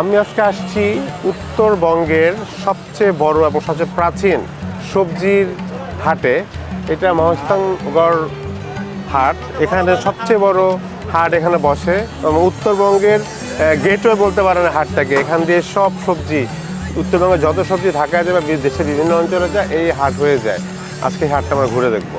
আমি আজকে আসছি উত্তরবঙ্গের সবচেয়ে বড় এবং সবচেয়ে প্রাচীন সবজির হাটে। এটা মহস্তানগড় হাট। এখানে সবচেয়ে বড় হাট এখানে বসে। এবং উত্তরবঙ্গের গেটওয়ে বলতে পারেন হাটটাকে। এখান দিয়ে সব সবজি উত্তরবঙ্গে যত সবজি ঢাকায় যায় বা দেশের বিভিন্ন অঞ্চলে যায়, এই হাট হয়ে যায়। আজকে হাটটা আমরা ঘুরে দেখব।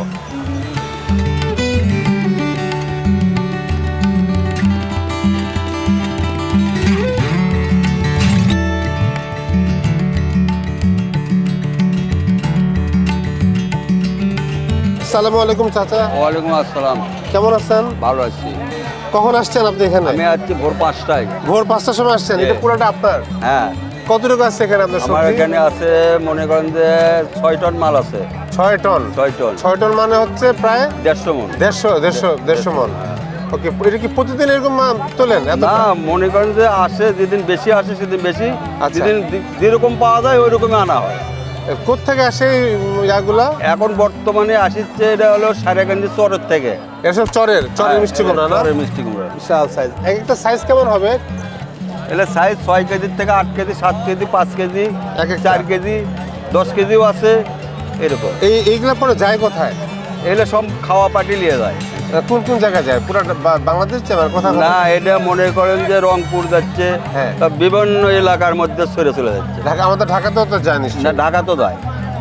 আসসালামু আলাইকুম চাচা। ওয়ালাইকুম আসসালাম। কেমন আছেন? ভালো আছি। কখন আসছেন আপনি এখানে? আমি আজকে ভোর পাঁচটায়। ভোর পাঁচটার সময় আসছেন? এটা পুরোটা আপনার? হ্যাঁ। কতটুকু আছে এখানে আপনার আমার এখানে আছে মনে করেন যে ছয় টন মাল আছে। ছয় টন? ছয় টন। ছয় টন মানে হচ্ছে প্রায় দেড়শো মন। দেড়শো দেড়শো দেড়শো। মন। ওকে এটা কি প্রতিদিন এরকম মাল তোলেন? এত না মনে করেন যে আসে যেদিন বেশি আসে সেদিন বেশি। আচ্ছা। যেদিন যেরকম পাওয়া যায় ওই রকমই আনা হয়। কোথেকে আসে ইয়াগুলা? এখন বর্তমানে আসিচ্ছে এটা হলো সারেকান্দি চরের থেকে। এসব চরের চরের হ্যাঁ, মিষ্টি কুমড়া না? চরের মিষ্টি কুমড়া। বিশাল সাইজ এক একটা সাইজ কেমন হবে? এলে সাইজ ছয় কেজির থেকে আট কেজি সাত কেজি পাঁচ কেজি এক একটা? চার কেজি দশ কেজিও আছে এরকম। এই এইগুলা পরে যায় কোথায়? এগুলো সব খাওয়া পাটি নিয়ে যায়। কোন কোন জায়গায় যায়? পুরো বাংলাদেশ মানে কোথায় না এটা মনে করেন যে রংপুর যাচ্ছে হ্যাঁ। বিভিন্ন এলাকার মধ্যে সরে চলে যাচ্ছে। ঢাকা আমাদের ঢাকাতেও তো যায় না ঢাকা তো যায়।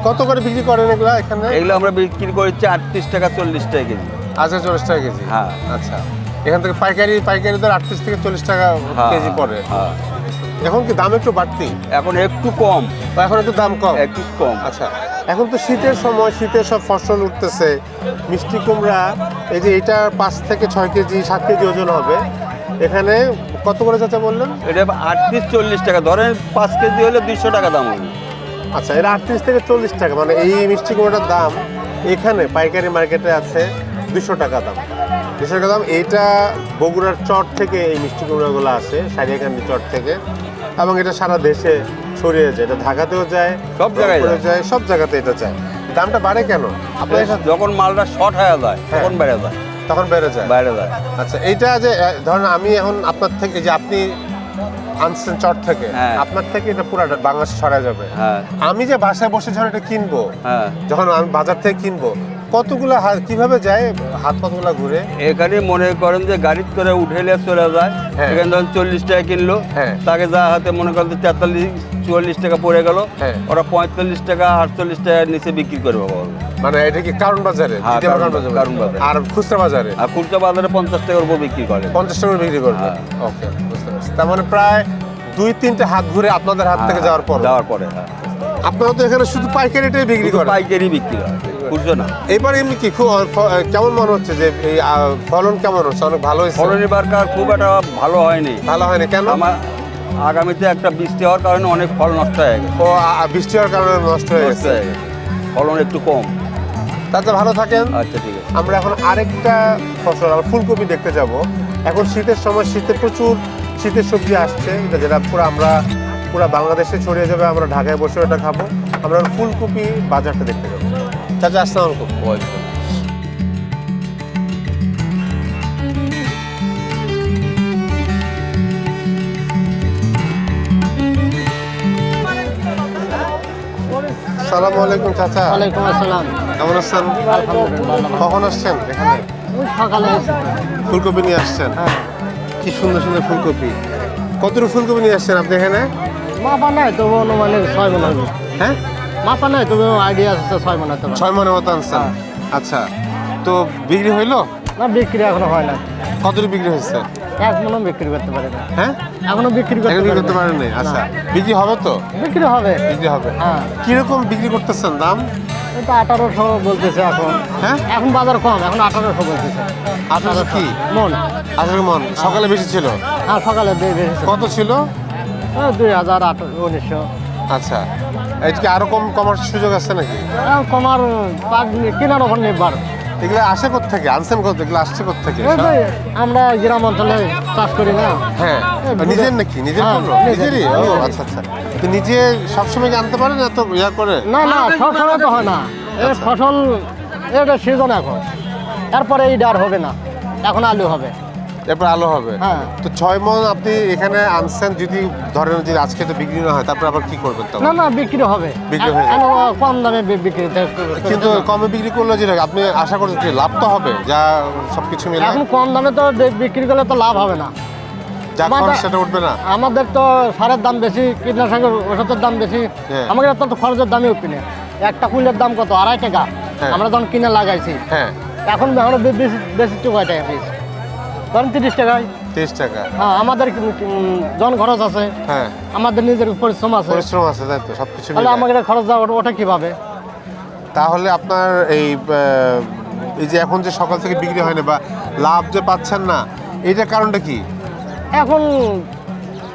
কত করে বিক্রি করেন এগুলা এখানে? এগুলো আমরা বিক্রি করছি আটত্রিশ টাকা চল্লিশ টাকা কেজি। আচ্ছা চল্লিশ টাকা কেজি। হ্যাঁ। আচ্ছা। এখান থেকে পাইকারি পাইকারি দর আটত্রিশ থেকে চল্লিশ টাকা হ্যাঁ, কেজি পড়ে। হ্যাঁ। এখন কি দাম একটু বাড়তি? এখন একটু কম। এখন একটু দাম কম? একটু কম। আচ্ছা এখন তো শীতের সময় শীতের সব ফসল উঠতেছে। মিষ্টি কুমড়া এই যে এটা পাঁচ থেকে ছয় কেজি সাত কেজি ওজন হবে। এখানে কত করে চাচা বললেন? এটা আটত্রিশ চল্লিশ টাকা। ধরেন পাঁচ কেজি হলে দুইশো টাকা দাম হবে। আচ্ছা এটা আটত্রিশ থেকে চল্লিশ টাকা। মানে এই মিষ্টি কুমড়াটার দাম এখানে পাইকারি মার্কেটে আছে দুশো টাকা দাম। দুশো টাকা দাম। এইটা বগুড়ার চট থেকে এই মিষ্টি কুমড়াগুলো আসে সারিয়াকান্দি চট থেকে। এবং এটা সারা দেশে ছড়িয়ে যায় এটা ঢাকাতেও যায় সব জায়গায় যায়। সব জায়গাতে এটা যায়। দামটা বাড়ে কেন? আপনার যখন মালটা শর্ট হয়ে যায় হ্যাঁ। তখন বেড়ে যায়। তখন বেড়ে যায়। বাইরে যায়। আচ্ছা এইটা যে ধরেন আমি এখন আপনার থেকে যে আপনি আনছেন চট থেকে হ্যাঁ। আপনার থেকে এটা পুরাটা বাংলাদেশ ছড়া যাবে। হ্যাঁ। আমি যে বাসায় বসে যখন এটা কিনবো যখন আমি বাজার থেকে কিনবো কতগুলো হাত কীভাবে যায় হাত কতগুলো ঘুরে? এখানে মনে করেন যে গাড়ি করে উঠেলে চলে যায়। হ্যাঁ। এখানে ধরেন চল্লিশ টাকা কিনলো। হ্যাঁ। তাকে যা হাতে মনে করেন যে তেতাল্লিশ চুয়াল্লিশ টাকা পড়ে গেল। হ্যাঁ। ওরা পঁয়তাল্লিশ টাকা আটচল্লিশ টাকার নিচে বিক্রি করে বাবা। মানে এটা কি কারণ বাজারে? কারণ বাজারে। আর খুচরা বাজারে? আর খুচরা বাজারে পঞ্চাশ টাকার উপর বিক্রি করে। পঞ্চাশ টাকা করে বিক্রি করবে। ওকে বুঝতে পারছি। তার মানে প্রায় দুই তিনটে হাত ঘুরে আপনাদের হাত থেকে যাওয়ার পর? যাওয়ার পরে আপনারা তো এখানে শুধু পাইকারিটাই বিক্রি করেন? পাইকারি বিক্রি হয়। খুচরো না। এবার এমনি কি খুব কেমন মনে হচ্ছে যে এই ফলন কেমন হচ্ছে? অনেক ভালো হয়েছে? ফলনি বার্কার খুব একটা ভালো হয়নি। ভালো হয়নি। কেন? আমার আগামীতে একটা বৃষ্টি হওয়ার কারণে অনেক ফল নষ্ট হয়ে গেছে। ও বৃষ্টি হওয়ার কারণে নষ্ট হয়ে গেছে। ফলন একটু কম। তাতে ভালো থাকেন। আচ্ছা ঠিক আছে। আমরা এখন আরেকটা ফসল আমরা ফুলকপি দেখতে যাব। এখন শীতের সময় শীতে প্রচুর শীতের সবজি আসছে। এটা যেটা পুরো আমরা পুরো বাংলাদেশে ছড়িয়ে যাবে। আমরা ঢাকায় বসে এটা খাব। আমরা ফুলকপি বাজারটা দেখতে যাব। চাচা আসসালাম আলাইকুম ওয়ালাইকুম। সালাম আলাইকুম চাচা। ওয়ালাইকুম আসসালাম। কেমন আছেন? আলহামদুলিল্লাহ কখন আসছেন এখানে? সকালে ফুলকপি নিয়ে আসছেন? হ্যাঁ। কি সুন্দর সুন্দর ফুলকপি। কতটুকু ফুলকপি নিয়ে আসছেন আপনি এখানে? মাপা নাই তবু অনুমানিক ছয় মনে হ্যাঁ? মাপা নাই তবু আইডিয়া আছে ছয় মনে হতে পারে। ছয় মনে মতো আনছেন হ্যাঁ। আচ্ছা তো বিক্রি হইল? না বিক্রি এখনও হয় না কতটুকু বিক্রি হয়েছে? এক মনে বিক্রি করতে পারে না। হ্যাঁ? এখনও বিক্রি করতে এখন বিক্রি পারে করতে না। পারেন নাই? আচ্ছা বিক্রি হবে তো? বিক্রি হবে। বিক্রি হবে। হ্যাঁ। কীরকম বিক্রি করতেছেন দাম? এটা আঠারোশো বলতেছে এখন। হ্যাঁ? এখন বাজার কম এখন আঠারোশো বলতেছে। আঠারোশো কি? মন। আঠারো মন। সকালে বেশি ছিল? হ্যাঁ সকালে কত ছিল? দুই হাজার আঠারো উনিশশো। আচ্ছা। এদিকে আরও কম কমার সুযোগ আছে নাকি? এখন কমার কেনার ওপর নির্ভর এগুলো আসে থেকে আনছেন কত এগুলো আসছে থেকে আমরা গ্রাম অঞ্চলে চাষ করি না। হ্যাঁ নিজের নাকি? নিজের হ্যাঁ, নিজের, নিজেরই? ও আচ্ছা আচ্ছা। তো নিজে সবসময় কি আনতে পারেন এত ইয়া করে? না না সব সময় তো হয় না। এই। ফসল এটা সিজন এখন। তারপরে এই ডার হবে না। এখন আলু হবে। এরপর আলো হবে। হ্যাঁ। তো ছয় মন আপনি এখানে আনছেন যদি ধরেন যে আজকে তো বিক্রি না হয় তারপর আবার কি করবেন তখন? না না বিক্রি হবে। বিক্রি হয়ে যাবে। কম দামে বি- বিক্রি কিন্তু কমে বিক্রি করলে যেটা আপনি আশা করছেন যে লাভ তো হবে যা সবকিছু মিলে। এখন কম দামে তো বি- বিক্রি করলে তো লাভ হবে না। যা খরচ সেটা উঠবে না। আমাদের তো সারের দাম বেশি কীটনাশকের ওষুধের দাম বেশি। হ্যাঁ। আমাদের তো তো খরচের দামই কিনে একটা কুলের দাম কত? আড়াই টাকা। হ্যাঁ। আমরা যখন কিনে লাগাইছি। হ্যাঁ। এখন আমরা বেশি বেশি কয় টাকা পিস ধরেন তিরিশ টাকায়। তিরিশ টাকা। হ্যাঁ আমাদের জন খরচ আছে। হ্যাঁ। আমাদের নিজের পরিশ্রম আছে। পরিশ্রম আছে তাই তো সবকিছু তাহলে মিলে। আমাদের খরচ যাওয়া ওটা কীভাবে? তাহলে আপনার এই এই যে এখন যে সকাল থেকে বিক্রি হয় না বা লাভ যে পাচ্ছেন না এইটার কারণটা কি? এখন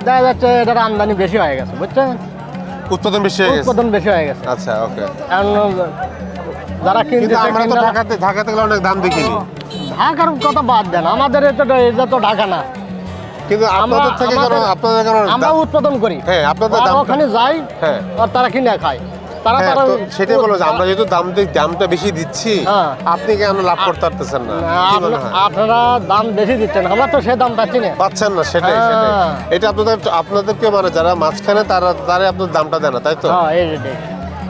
দেখা যাচ্ছে এটার আমদানি বেশি হয়ে গেছে বুঝছেন? উৎপাদন বেশি হয়ে গেছে। উৎপাদন বেশি হয়ে গেছে। আচ্ছা ওকে। এখন যারা কিন্তু আমরা তো ঢাকাতে ঢাকাতে গেলে অনেক দাম দেখিনি। ঢাকার কথা বাদ দেন আমাদের এটা এটা তো ঢাকা না। কিন্তু আপনাদের থেকে কেন আপনাদের কেন আমরা উৎপাদন করি। হ্যাঁ, আপনাদের ওখানে যাই হ্যাঁ। আর তারা কিনে খায়। তারা হ্যাঁ তারা সেটাই বলো যে আমরা যেহেতু দাম দামটা বেশি দিচ্ছি। আপনি কেন লাভ করতে পারতেছেন না? মনে আপনারা দাম বেশি দিচ্ছেন আমরা তো সে দাম পাচ্ছি না পাচ্ছেন না সেটাই সেটাই। এটা আপনাদের আপনাদেরকে মানে যারা মাঝখানে তারা তারা আপনার দামটা দেয় না তাই তো? হ্যাঁ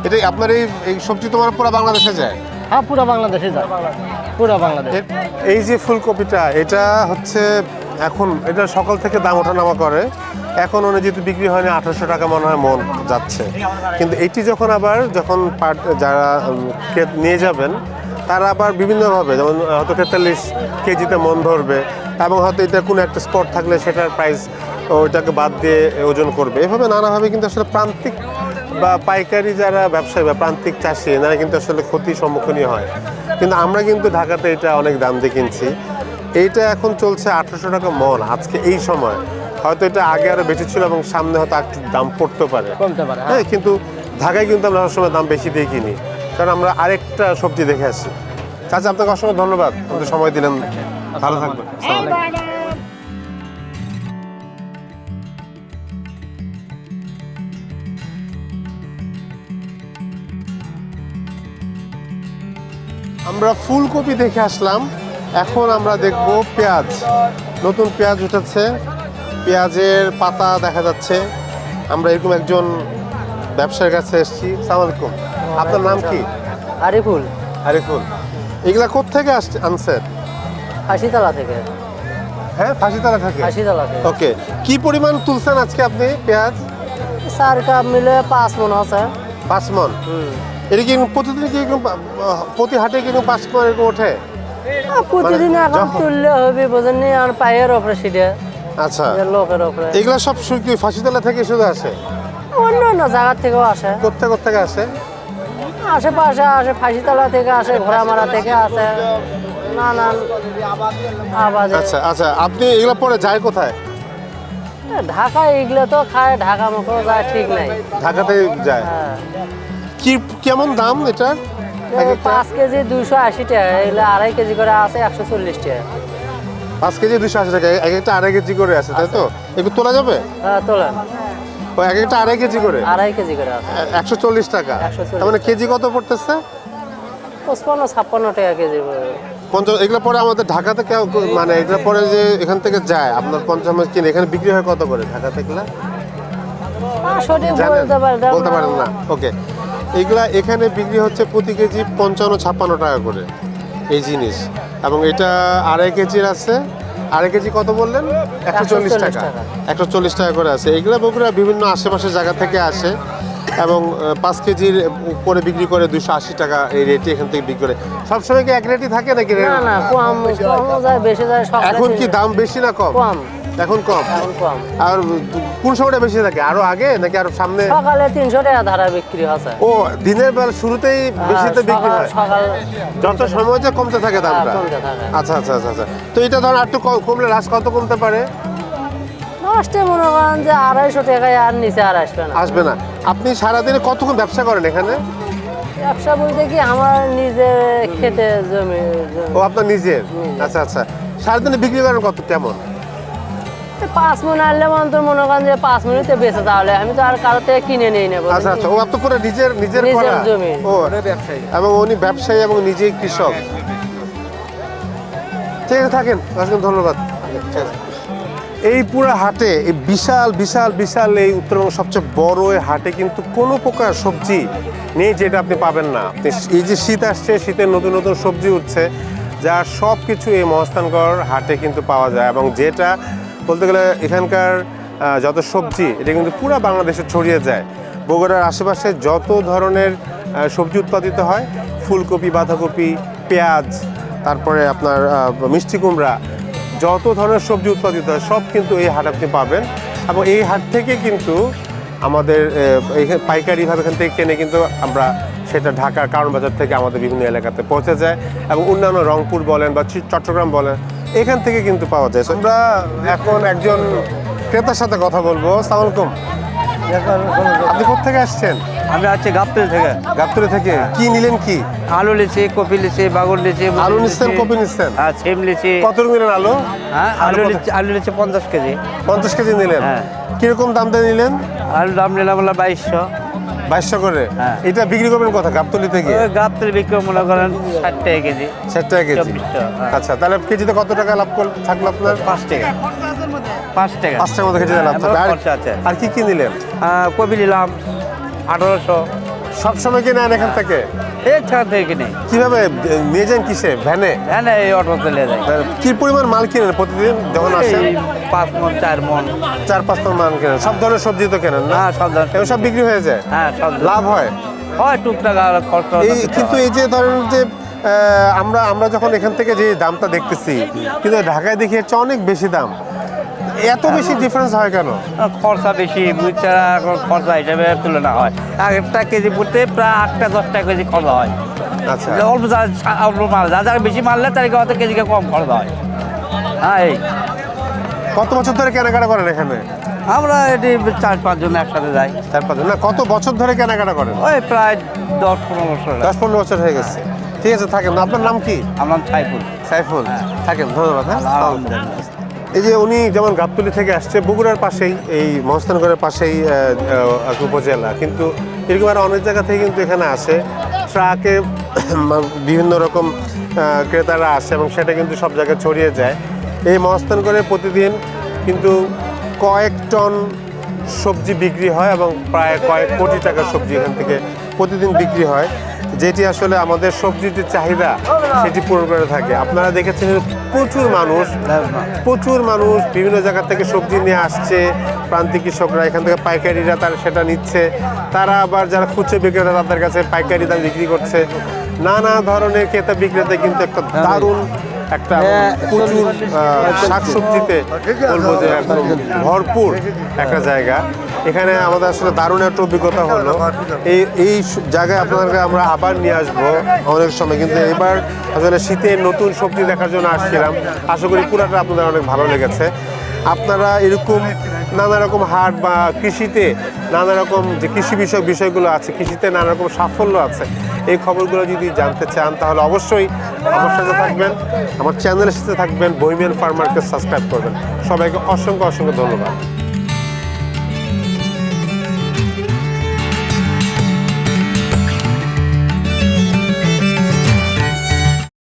এটাই আপনার এই এই সবজি তোমার পুরো বাংলাদেশে যায়। হ্যাঁ পুরো বাংলাদেশে যায় পুরো বাংলাদেশ। এই যে ফুলকপিটা এটা হচ্ছে এখন এটা সকাল থেকে দাম ওঠানামা করে। এখন উনি যেহেতু বিক্রি হয়নি আঠারোশো টাকা মনে হয় মন যাচ্ছে। কিন্তু এটি যখন আবার যখন পাট যারা ক্ষেত নিয়ে যাবেন তারা আবার বিভিন্নভাবে যেমন হয়তো তেতাল্লিশ কেজিতে মন ধরবে এবং হয়তো এটা কোনো একটা স্পট থাকলে সেটার প্রাইস ওইটাকে বাদ দিয়ে ওজন করবে। এভাবে নানাভাবে কিন্তু আসলে প্রান্তিক বা পাইকারি যারা ব্যবসায়ী বা প্রান্তিক চাষি এনারা কিন্তু আসলে ক্ষতির সম্মুখীনই হয়। কিন্তু আমরা কিন্তু ঢাকাতে এটা অনেক দাম দিয়ে কিনছি। এইটা এখন চলছে আঠারোশো টাকা মন আজকে এই সময়। হয়তো এটা আগে আরও বেশি ছিল এবং সামনে হয়তো একটু দাম পড়তে পারে। কমতে পারে হ্যাঁ। হ্যাঁ কিন্তু ঢাকায় কিন্তু আমরা সবসময় দাম বেশি দিয়ে কিনি। কারণ আমরা আরেকটা সবজি দেখে আসি। চাচা আপনাকে অসংখ্য ধন্যবাদ। আপনি সময় দিলেন। ভালো থাকবেন। আসসালামু আলাইকুম। আমরা ফুলকপি দেখে আসলাম। এখন আমরা দেখব পেঁয়াজ। নতুন পেঁয়াজ উঠেছে। পেঁয়াজের পাতা দেখা যাচ্ছে। আমরা এরকম একজন ব্যবসার কাছে এসেছি। সালাম আলাইকুম। আপনার নাম কি? আরিফুল। আরিফুল। এগুলা কোথেকে আসছে আনছেন ফাঁসিতলা থেকে। হ্যাঁ ফাঁসিতলা থেকে। ফাঁসিতলা থেকে। ওকে। কি পরিমাণ তুলছেন আজকে আপনি পেঁয়াজ? চার কাপ মিলে পাঁচ মন আছে। পাঁচ মন। হুম। এটা কি প্রতিদিন কি প্রতি হাটে কি এরকম পাঁচ মন এরকম ওঠে? প্রতিদিন মানে এখন যখন- তুললে হবে বোঝেননি? আর পায়ের ওপরে সিটে। আচ্ছা। লোকের ওপরে। এগুলা সব শুধু কি ফাঁসিতলা থেকে শুধু আসে? অন্য অন্য জায়গার থেকেও আসে। কোথা কোথেকে আসে? আশেপাশে আসে ফাঁসিতলা থেকে আসে ঘোড়ামারা থেকে আসে। নানান আবাদে। আচ্ছা আচ্ছা আপনি এগুলো পরে যায় কোথায়? ঢাকা এগুলো তো খায় ঢাকা মুখো যায় ঠিক নাই। ঢাকাতে যায়। হ্যাঁ। কি কেমন দাম এটার? একটা? পাঁচ কেজি দুইশো আশি টাকা এগুলো আড়াই কেজি করে আছে একশো চল্লিশ টাকা। পাঁচ কেজি দুশো আশি টাকা এক একটা আড়াই কেজি করে আছে তাই তো? একটু তোলা যাবে? হ্যাঁ তোলেন ও এক একটা আড়াই কেজি করে? আড়াই কেজি করে আছে। একশো চল্লিশ টাকা। তার মানে কেজি কত পড়তেছে? পঁচপান্ন ছাপ্পান্ন টাকা কেজি পঞ্চাশ এগুলো পরে আমাদের ঢাকা থেকে মানে এগুলো পরে যে এখান থেকে যায় আপনার পঞ্চাশ কিনে এখানে বিক্রি হয় কত করে ঢাকা থেকে। বলতে পারেন না। ওকে। এগুলা এখানে বিক্রি হচ্ছে প্রতি কেজি পঞ্চান্ন ছাপ্পান্ন টাকা করে এই জিনিস। এবং এটা আড়াই কেজির আছে। আড়াই কেজি কত বললেন? একশো চল্লিশ টাকা। একশো চল্লিশ টাকা করে আছে। এগুলা বগুড়া বিভিন্ন আশেপাশের জায়গা থেকে আসে এবং পাঁচ কেজির উপরে বিক্রি করে দুশো আশি টাকা এই রেটে এখান থেকে বিক্রি করে। সবসময় কি এক রেটই থাকে নাকি? এখন কি দাম বেশি না কম? কম। এখন কম? এখন কম। আর কোন সময়টা বেশি থাকে? আরও আগে নাকি আরও সামনে? সকালে তিনশো টাকা ধারা বিক্রি হচ্ছে। ও দিনের বেলা শুরুতেই বেশিতে হ্যাঁ, বিক্রি হয়? সকাল যত সময় যে কমতে থাকে দামটা? হ্যাঁ। আচ্ছা আচ্ছা আচ্ছা আচ্ছা। তো এটা ধর আর একটু কমলে লাস্ট কত কমতে পারে? লাস্টে মনে করেন যে আড়াইশো টাকায় আর নিচে আর আসবে না। আসবে না। আপনি সারাদিনে কতক্ষণ ব্যবসা করেন এখানে? ব্যবসা বলতে কি আমার নিজের খেতে জমি জমি। ও আপনার নিজের? আচ্ছা আচ্ছা। সারাদিনে বিক্রি করেন কত? কেমন পাঁচ আনলে মনে মনে করেন যে পাঁচ মিনিটে বেঁচে তাহলে আমি তো আর কারও থেকে কিনে নিই না আচ্ছা? আচ্ছা ও আপনার পুরো নিজের নিজের নিজের করা? জমি। ও এবং উনি ব্যবসায়ী এবং নিজেই কৃষক ঠিক আছে থাকেন ধন্যবাদ এই পুরো হাটে এই বিশাল বিশাল বিশাল এই উত্তরবঙ্গ সবচেয়ে বড় এই হাটে কিন্তু কোনো প্রকার সবজি নেই যেটা আপনি পাবেন না আপনি এই যে শীত আসছে শীতের নতুন নতুন সবজি উঠছে যা সব কিছু এই মহস্থানগড় হাটে কিন্তু পাওয়া যায় এবং যেটা বলতে গেলে এখানকার যত সবজি, এটা কিন্তু পুরো বাংলাদেশে ছড়িয়ে যায়। বগুড়ার আশেপাশে যত ধরনের সবজি উৎপাদিত হয়, ফুলকপি, বাঁধাকপি, পেঁয়াজ, তারপরে আপনার মিষ্টি কুমড়া, যত ধরনের সবজি উৎপাদিত হয়, সব কিন্তু এই হাট আপনি পাবেন। এবং এই হাট থেকে কিন্তু আমাদের পাইকারিভাবে এখান থেকে কেনে কিন্তু আমরা সেটা ঢাকার কারণ বাজার থেকে আমাদের বিভিন্ন এলাকাতে পৌঁছে যায়। এবং অন্যান্য রংপুর বলেন বা চট্টগ্রাম বলেন এখান থেকে কিন্তু পাওয়া যায়। আমরা এখন একজন ক্রেতার সাথে কথা বলব। সালাম আলাইকুম। আপনি কোথেকে আসছেন? আমি আছি গাবতলি থেকে। গাবতলি থেকে। কি নিলেন কি? আলু লিচি কপি লিচি বাগুন লিচি আলু নিচ্ছেন কপি নিচ্ছেন? হ্যাঁ সিম লিচি কত নিলেন আলু? হ্যাঁ আলু আলু লিচি আলু লিচি পঞ্চাশ কেজি। পঞ্চাশ কেজি নিলেন। হ্যাঁ। কীরকম দাম দিয়ে নিলেন? আলুর দাম নিলাম হলো বাইশশো। বাইশশো করে? হ্যাঁ। এটা বিক্রি করবেন কথা গাবতলি থেকে? গাবতলি বিক্রি মনে করেন ষাট টাকা কেজি। ষাট টাকা কেজি। হ্যাঁ। আচ্ছা তাহলে কেজিতে কত টাকা লাভ করল থাকল আপনার? পাঁচ টাকা। পাঁচ টাকা। পাঁচ টাকা মতো কেজিতে লাভ হ্যাঁ, থাকবে আর- আছে। আর কি কি নিলেন? কবি নিলাম আঠারোশো। সবসময় কিনে এখান থেকে? এই থেকে কিনে। কীভাবে নিয়ে যান কিসে? ভ্যানে? এই অটো চলে যায়। কি পরিমাণ মাল কিনেন প্রতিদিন যখন আসেন? পাঁচ মন চার মন চার পাঁচ মাল কেনেন। সব ধরনের সবজি তো কেনেন না? হ্যাঁ সব ধরনের সব বিক্রি হয়ে যায়? হ্যাঁ সব লাভ হয়? হয় টুকটাক খরচ এই কিন্তু এই যে ধরেন যে আমরা আমরা যখন এখান থেকে যে দামটা দেখতেছি কিন্তু ঢাকায় দেখি চেয়ে অনেক বেশি দাম। এত বেশি ডিফারেন্স হয় কেন? খরচা বেশি বুঝছাড়া খরচা হিসাবে তুলনা হয়। এক একটা কেজি পড়তে প্রায় আটটা দশটা কেজি খরচা হয়। আচ্ছা। অল্প অল্প মাল যা যারা বেশি মারলে তার অত কেজিকে কম খরচা হয়। হ্যাঁ এই। কত বছর ধরে কেনাকাটা করেন এখানে? আমরা এটি চার পাঁচজন একসাথে যাই। চার পাঁচ না কত বছর ধরে কেনাকাটা করেন? ওই প্রায় দশ পনেরো বছর দশ পনেরো বছর হয়ে গেছে। ঠিক আছে থাকেন। আপনার নাম কি? আমার ছাইপুর সাইফুল। থাকেন ধন্যবাদ হ্যাঁ। এই যে উনি যেমন গাবতলি থেকে আসছে, বগুড়ার পাশেই, এই মহস্তানগরের পাশেই উপজেলা। কিন্তু এরকম আরও অনেক জায়গা থেকে কিন্তু এখানে আসে। ট্রাকে বিভিন্ন রকম ক্রেতারা আসে এবং সেটা কিন্তু সব জায়গায় ছড়িয়ে যায়। এই মহস্তানগরে প্রতিদিন কিন্তু কয়েক টন সবজি বিক্রি হয় এবং প্রায় কয়েক কোটি টাকার সবজি এখান থেকে প্রতিদিন বিক্রি হয়। যেটি আসলে আমাদের সবজির যে চাহিদা সেটি পূরণ করে থাকে। আপনারা দেখেছেন প্রচুর মানুষ প্রচুর মানুষ বিভিন্ন জায়গা থেকে সবজি নিয়ে আসছে। প্রান্তিক কৃষকরা এখান থেকে পাইকারিরা তার সেটা নিচ্ছে। তারা আবার যারা খুচরো বিক্রেতা তাদের কাছে পাইকারি দাম বিক্রি করছে। নানা ধরনের ক্রেতা বিক্রেতা কিন্তু একটা দারুণ একটা প্রচুর শাকসবজিতে বলব যে একদম। ভরপুর একটা জায়গা। এখানে আমাদের আসলে দারুণ একটা অভিজ্ঞতা হলো। এই এই জায়গায় আপনাদেরকে আমরা আবার নিয়ে আসব অনেক সময়। কিন্তু এবার আসলে শীতের নতুন সবজি দেখার জন্য আসছিলাম। আশা করি পুরাটা আপনাদের অনেক ভালো লেগেছে। আপনারা এরকম নানা রকম হাট বা কৃষিতে নানা রকম যে কৃষি বিষয়ক বিষয়গুলো আছে, কৃষিতে নানা রকম সাফল্য আছে, এই খবরগুলো যদি জানতে চান, তাহলে অবশ্যই আমার সাথে থাকবেন, আমার চ্যানেলের সাথে থাকবেন বহিমিয়ান ফার্মারকে সাবস্ক্রাইব করবেন। সবাইকে অসংখ্য অসংখ্য ধন্যবাদ।